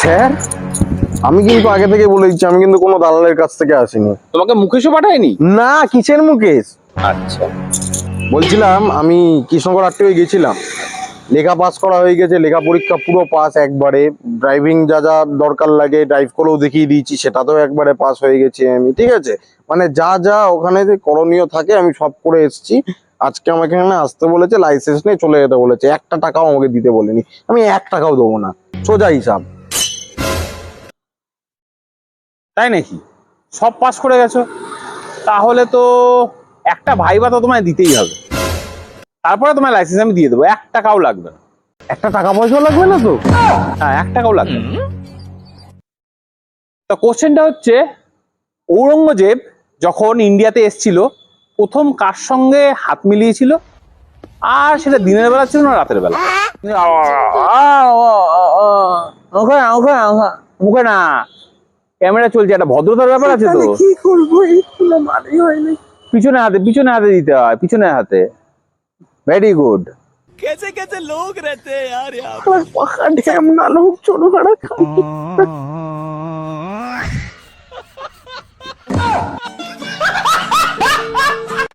Sir আমি কিন্তু আগে থেকে বলে দিচ্ছি আমি কিন্তু কোনো দালালের কাছ থেকে আসিনি। তোমাকে মুকেশও পাঠায়নি? না কিসের মুকেশ? আচ্ছা। বলছিলাম আমি কৃষ্ণগড় আটটিও গেছিলাম। লেখা পাস করা হয়ে গেছে লেখা পরীক্ষা পুরো পাস একবারে। ড্রাইভিং যা যা দরকার লাগে ড্রাইভ করেও দেখিয়ে দিয়েছি সেটাতেও একবারে পাস হয়ে গেছি আমি ঠিক আছে? মানে যা যা ওখানে যে করণীয় থাকে আমি সব করে এসেছি। আজকে আমাকে এখানে আসতে বলেছে লাইসেন্স নিয়ে চলে যেতে বলেছে। একটা টাকাও আমাকে দিতে বলেনি। আমি এক টাকাও দেবো না। সোজা হিসাব। তাই নাকি? সব পাস করে গেছো? তাহলে তো একটা ভাইবা তো তোমায় দিতেই হবে। তারপরে তোমার লাইসেন্স আমি দিয়ে দেবো। এক টাকাও লাগবে না। একটা টাকা পয়সাও লাগবে না তো? হ্যাঁ এক টাকাও লাগবে না। তো কোশ্চেনটা হচ্ছে ঔরঙ্গজেব যখন ইন্ডিয়াতে এসছিল প্রথম কার সঙ্গে হাত মিলিয়েছিল? আর সেটা দিনের বেলা ছিল না রাতের বেলা? ওখানে ওখানে মুখে না। ক্যামেরা চলছে একটা ভদ্রতার ব্যাপার আছে তো কি করবো এইগুলো মানেই হয়নি পিছনে হাতে পিছনে হাতে দিতে হয় পিছনে হাতে ভেরি গুড कैसे कैसे लोग रहते हैं यार यहाँ পাখা ঢ্যাম না লোক ছোট খাড়া